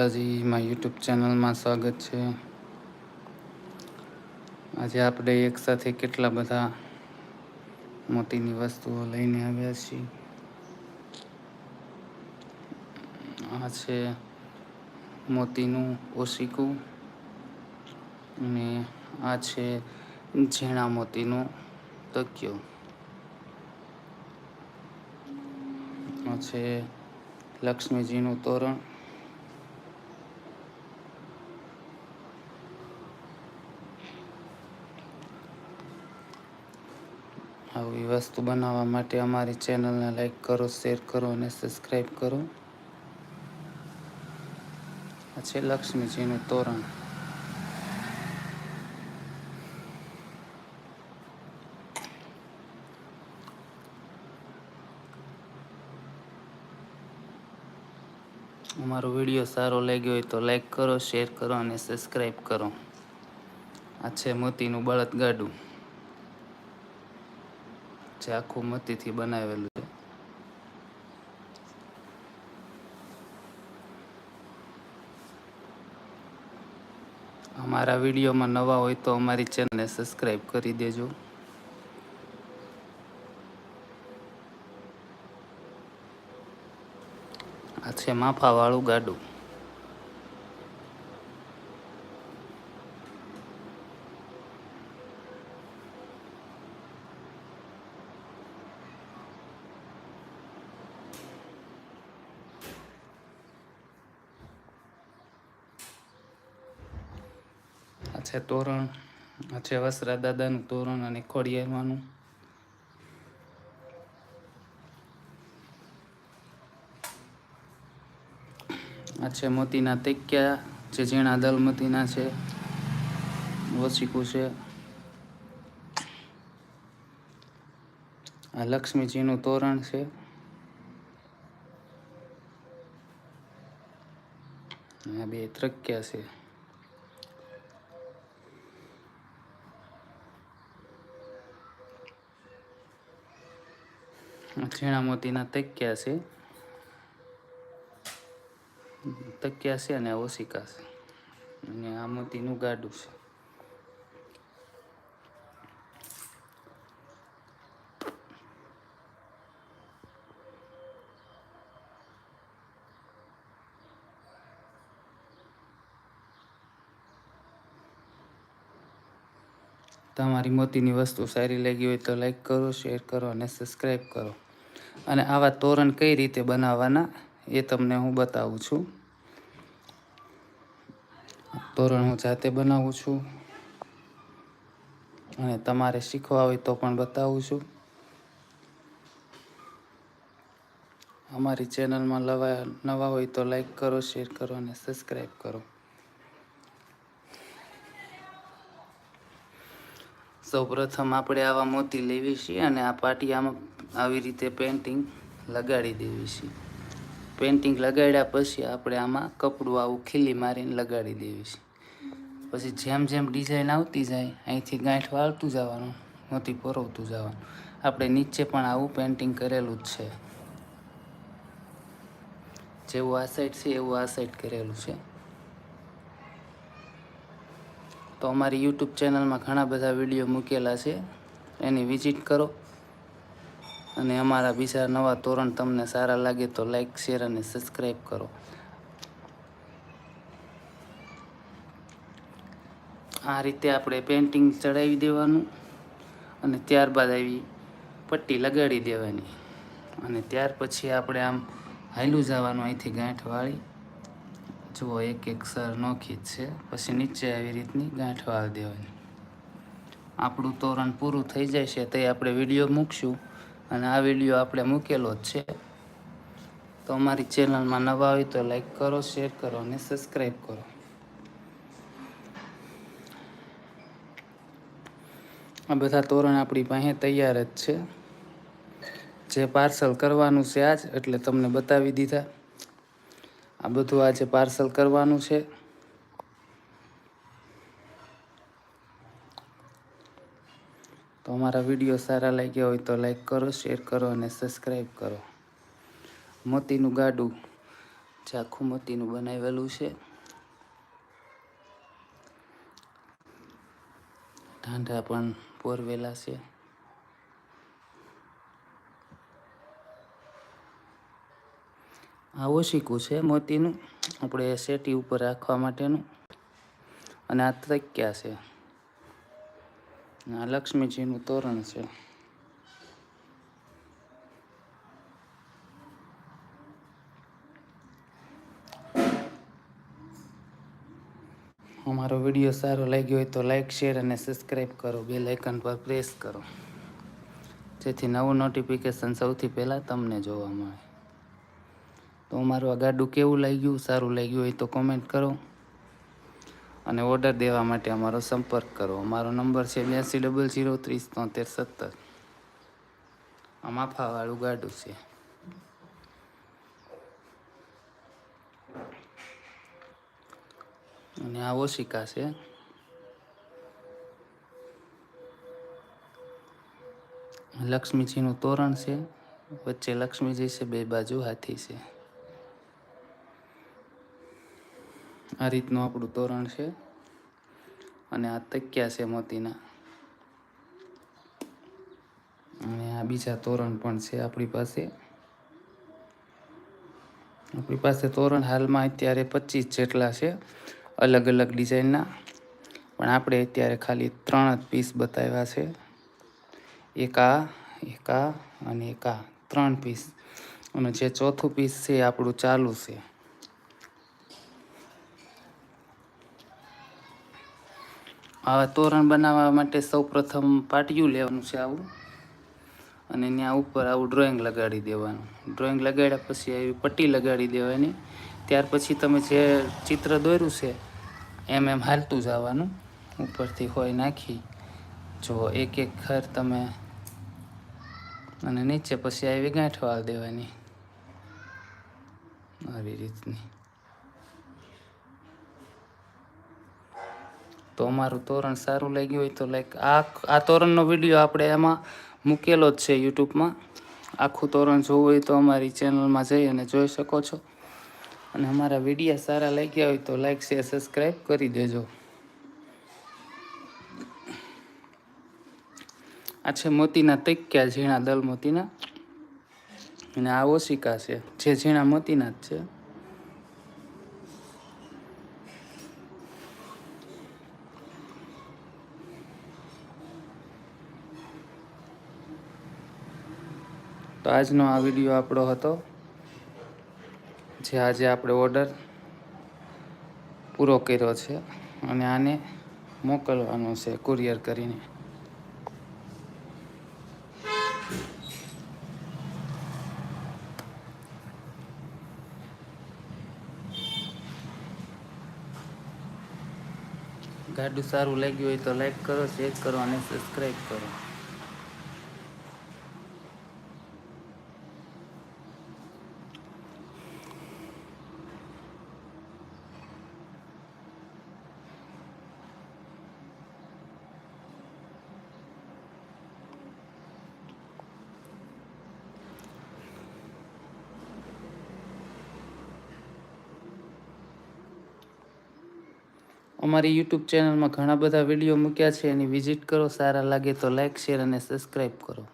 હજી મારી યુટ્યુબ ચેનલમાં સ્વાગત છે. આજે આપણે એક સાથે કેટલા બધા મોતીની વસ્તુઓ લઈને આવ્યા છીએ. આ છે મોતીનું ઓશિકું અને આ છે ઝીણા મોતીનું તકિયો. આ છે લક્ષ્મીજીનું તોરણ. આવી વસ્તુ બનાવવા માટે અમારી ચેનલને લાઈક કરો શેર કરો અને સબસ્ક્રાઈબ કરો. આ છે લક્ષ્મીજીનું તોરણ. અમારો વીડિયો સારો લાગ્યો હોય તો લાઈક કરો શેર કરો અને સબસ્ક્રાઈબ કરો. આ છે મોતીનું બળદ ગાડું. જે આખું મોતીથી બનાવેલું છે. અમારા વિડીયોમાં નવા હોય તો અમારી ચેનલને સબસ્ક્રાઈબ કરી દેજો. આ છે માફાવાળું ગાડું. છે તોરણ. આ છે વસરા દાદાનું તોરણ અને ખોડિયાનું આ છે મોતીના તેક્યા, જે ઝીણા દલમતીના છે. વસીકું છે. આ લક્ષ્મીજીનું તોરણ છે. આ બે ત્રક્યા છે. આ મોતીના તક્યા છે. તકિયા છે અને ઓશિકા છે. અને આ મોતીનું ગાડું છે. તમારી મોતીની વસ્તુ સારી લાગી હોય તો લાઈક કરો શેર કરો અને સબસ્ક્રાઈબ કરો. અને આવા તોરણ કઈ રીતે બનાવવાના એ તમને હું બતાવું છું. તોરણ હું જાતે બનાવું છું. અને તમારે શીખવા હોય તો પણ બતાવું છું. અમારી ચેનલમાં લવા નવા હોય તો લાઈક કરો શેર કરો અને સબસ્ક્રાઈબ કરો. સૌ પ્રથમ આપણે આવા મોતી લેવી છીએ અને આ પાટિયામાં આવી રીતે પેન્ટિંગ લગાડી દેવી છીએ પેન્ટિંગ લગાડ્યા પછી આપણે આમાં કપડું આવું ખીલી મારીને લગાડી દેવી છે. પછી જેમ જેમ ડિઝાઇન આવતી જાય, અહીંથી ગાંઠ વાળતું જવાનું, મોતી પરોવતું જવાનું. આપણે નીચે પણ આવું પેન્ટિંગ કરેલું જ છે. જેવું આ સાઈડ છે, એવું આ સાઈડ કરેલું છે. તો અમારી યુટ્યુબ ચેનલમાં ઘણા બધા વીડિયો મૂકેલા છે. એની વિઝિટ કરો. અને અમારા બીજા નવા તોરણ તમને સારા લાગે તો લાઈક, શેર અને સબસ્ક્રાઈબ કરો. આ રીતે આપણે પેન્ટિંગ ચડાવી દેવાનું અને ત્યારબાદ આવી પટ્ટી લગાડી દેવાની. અને ત્યાર પછી આપણે આમ હાયલું જવાનું અહીંથી ગાંઠ વાળી જુઓ, એક એક સર નોખી જ છે. પછી નીચે આવી રીતની ગાંઠ વાળી દેવાની. આપણું તોરણ પૂરું થઈ જાય છે તે આપણે વીડિયો મૂકશું. અને આ વીડિયો આપણે મૂકેલો જ છે. તો અમારી ચેનલમાં નવા હોય તો લાઈક કરો, શેર કરો અને સબસ્ક્રાઈબ કરો. આ બધા તોરણ આપણી પાસે તૈયાર જ છે. જે પાર્સલ કરવાનું છે આજ, એટલે તમને બતાવી દીધા. આ બધું આજે પાર્સલ કરવાનું છે. તો અમારા વીડિયો સારા લાગ્યા હોય તો લાઈક કરો, શેર કરો અને સબસ્ક્રાઈબ કરો. મોતીનું ગાડું જે આખું મોતીનું બનાવેલું છે. ઢાંઢા પણ પોરવેલા છે. આ ઓશીકું છે મોતીનું. આપણે સેટી ઉપર રાખવા માટેનું. અને આ ત્રક્યા છે. આ લક્ષ્મીજીનું તોરણ છે. અમારો વીડિયો સારો લાગ્યો હોય તો લાઇક શેર અને સબસ્ક્રાઈબ કરો. બે લાઇકન પર પ્રેસ કરો. જેથી નવું નોટિફિકેશન સૌથી પહેલાં તમને જોવા મળે. તો અમારું આ ગાડું કેવું લાગ્યું, સારું લાગ્યું હોય તો કોમેન્ટ કરો. અને ઓર્ડર દેવા માટે અમારો સંપર્ક કરો. અમારો નંબર છે બ્યાસી ડબલ જીરો ત્રીસ તોતેર સત્તર. આ માફાવાળું ગાડું છે. અને આ ઓશિકા છે. લક્ષ્મીજીનું તોરણ છે. વચ્ચે લક્ષ્મીજી છે, બે બાજુ હાથી છે. આ રીતનું આપણું તોરણ છે. અને આ તક્યા છે મોતીના. અને આ બીજા તોરણ પણ છે આપણી પાસે. આપણી પાસે તોરણ હાલમાં અત્યારે પચીસ જેટલા છે, અલગ અલગ ડિઝાઇનના. પણ આપણે અત્યારે ખાલી ત્રણ જ પીસ બતાવ્યા છે. એક એક અને એક આ. ત્રણ પીસ. અને જે ચોથું પીસ છે આપણું ચાલુ છે. આવા તોરણ બનાવવા માટે સૌ પ્રથમ પાટિયું લેવાનું છે આવું. અને ત્યાં ઉપર આવું ડ્રોઈંગ લગાડી દેવાનું. ડ્રોઈંગ લગાડ્યા પછી આવી પટ્ટી લગાડી દેવાની. ત્યાર પછી તમે જે ચિત્ર દોર્યું છે, એમ એમ હાલતું જવાનું ઉપરથી હોય નાખી. જો એક એક ખર તમે અને નીચે પછી આવી ગાંઠ વાળ દેવાની. આવી રીતની. તો અમારું તોરણ સારું લાગ્યું હોય તો લાઈક આ આ તોરણનો વીડિયો આપણે એમાં મૂકેલો જ છે યુટ્યુબમાં. આખું તોરણ જોવું હોય તો અમારી ચેનલમાં જઈ અને જોઈ શકો છો. અને અમારા વિડીયા સારા લાગ્યા હોય તો લાઈક શેર સબસ્ક્રાઈબ કરી દેજો. આ છે મોતીના તૈક્યા, ઝીણા દલ મોતીના. અને આ ઓશિકા છે, જે ઝીણા મોતીના જ છે. તો આજનો આ વીડિયો આપણો હતો, જે આજે આપણે ઓર્ડર પૂરો કર્યો છે અને આને મોકલવાનો છે કુરિયર કરીને. ગાડું સારું લાગ્યું હોય તો લાઈક કરો શેર કરો અને સબસ્ક્રાઈબ કરો. અમારી યુટ્યુબ ચેનલમાં ઘણા બધા વીડિયો મૂક્યા છે, એની વિઝિટ કરો, સારા લાગે તો લાઈક, શેર અને સબસ્ક્રાઈબ કરો.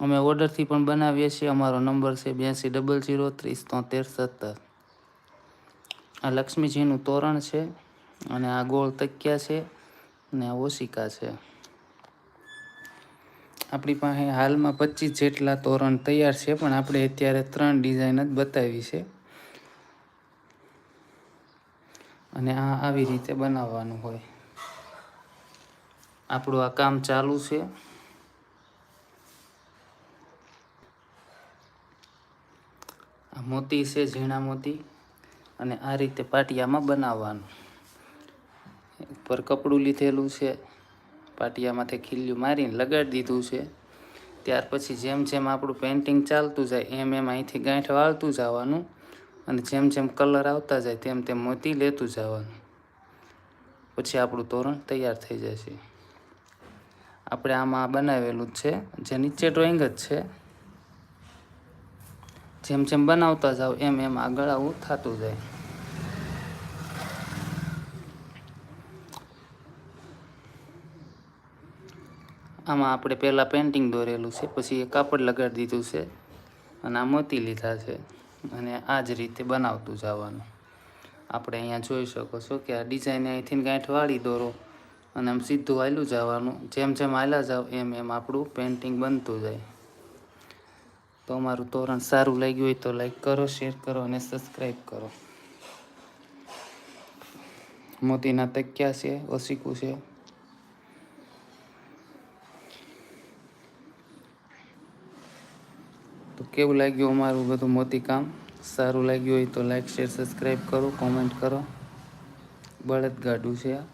અમે ઓર્ડરથી પણ બનાવીએ છીએ. અમારો નંબર છે બ્યાસી, ડબલ જીરો ત્રીસ, તોતેર, સત્તર. આ લક્ષ્મીજીનું તોરણ છે અને આ ગોળ તકિયા છે અને આ ઓશિકા છે. આપણી પાસે હાલમાં પચીસ જેટલા તોરણ તૈયાર છે, પણ આપણે અત્યારે ત્રણ ડિઝાઇન જ બતાવી છે. અને આ આવી રીતે બનાવવાનું હોય. આપણું આ કામ ચાલુ છે. આ મોતી છે, ઝીણા મોતી, અને આ રીતે પાટિયામાં બનાવવાનું. ઉપર કપડું લીધેલું છે, પાટિયામાંથી ખીલ્યું મારીને લગાડી દીધું છે. ત્યાર પછી જેમ જેમ આપણું પેઇન્ટિંગ ચાલતું જાય, એમ એમ અહીંથી ગાંઠ વાળતું જવાનું. અને જેમ જેમ કલર આવતા જાય તેમ તેમ મોતી લેતું જવાનું. પછી આપણું તોરણ તૈયાર થઈ જશે. આપણે આમાં બનાવેલું જ છે, જે નીચે ડ્રોઈંગ જ છે. જેમ જેમ બનાવતા જાઓ એમ એમ આગળ આવું થતું જાય. આમાં આપણે પહેલાં પેન્ટિંગ દોરેલું છે, પછી એ કાપડ લગાડી દીધું છે અને આ મોતી લીધા છે. અને આ જ રીતે બનાવતું જવાનું. આપણે અહીંયા જોઈ શકો છો કે આ ડિઝાઇન અહીંથી ગાંઠ વાળી દોરો અને આમ સીધું હાલ્યું જવાનું. જેમ જેમ હાલ્યા જાવ એમ એમ આપણું પેન્ટિંગ બનતું જાય. તો અમારું તોરણ સારું લાગ્યું હોય તો લાઈક કરો શેર કરો અને સબસ્ક્રાઈબ કરો. મોતીના તકિયા છે ઓસીકું છે. કેવું લાગ્યું અમારું બધું મોતી કામ? સારું લાગ્યું હોય તો લાઈક શેર સબસ્ક્રાઈબ કરો કોમેન્ટ કરો. બળદ ગાડું છે આ.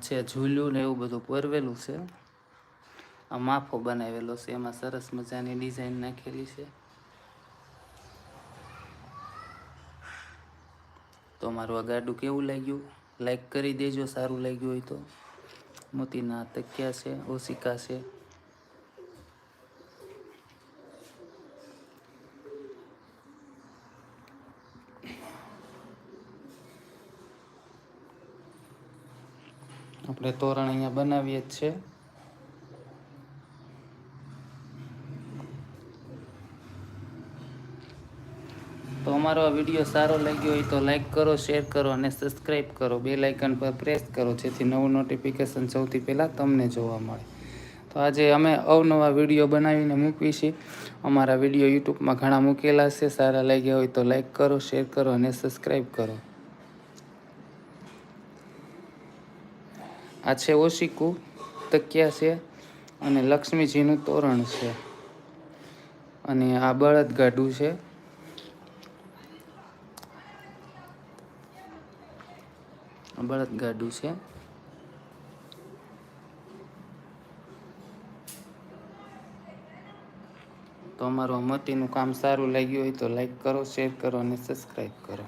છે ઝૂલ્યું ને એવું બધું પરવેલું છે. આ માફો બનાવેલો છે. એમાં સરસ મજાની ડિઝાઇન નાખેલી છે. તો મારું આ ગાડું કેવું લાગ્યું? લાઈક કરી દેજો, સારું લાગ્યું હોય તો. મોતીના તકિયા છે, ઓશિકા છે. આપણે તોરણ અહીંયા બનાવીએ જ છે. તો અમારો આ વીડિયો સારો લાગ્યો હોય તો લાઇક કરો શેર કરો અને સબસ્ક્રાઈબ કરો. બે લાઇકન પર પ્રેસ કરો, જેથી નવું નોટિફિકેશન સૌથી પહેલાં તમને જોવા મળે. તો આજે અમે અવનવા વીડિયો બનાવીને મૂકવી છીએ અમારા વીડિયો યુટ્યુબમાં ઘણા મૂકેલા છે. સારા લાગ્યા હોય તો લાઇક કરો શેર કરો અને સબસ્ક્રાઈબ કરો. આ છે ઓશિકુ તકિયા છે અને લક્ષ્મીજીનું તોરણ છે. અને આ બળદગાડું છે. બળદ ગાડું છે. તો અમારું અમતીનું કામ સારું લાગ્યું હોય તો લાઈક કરો શેર કરો અને સબસ્ક્રાઈબ કરો.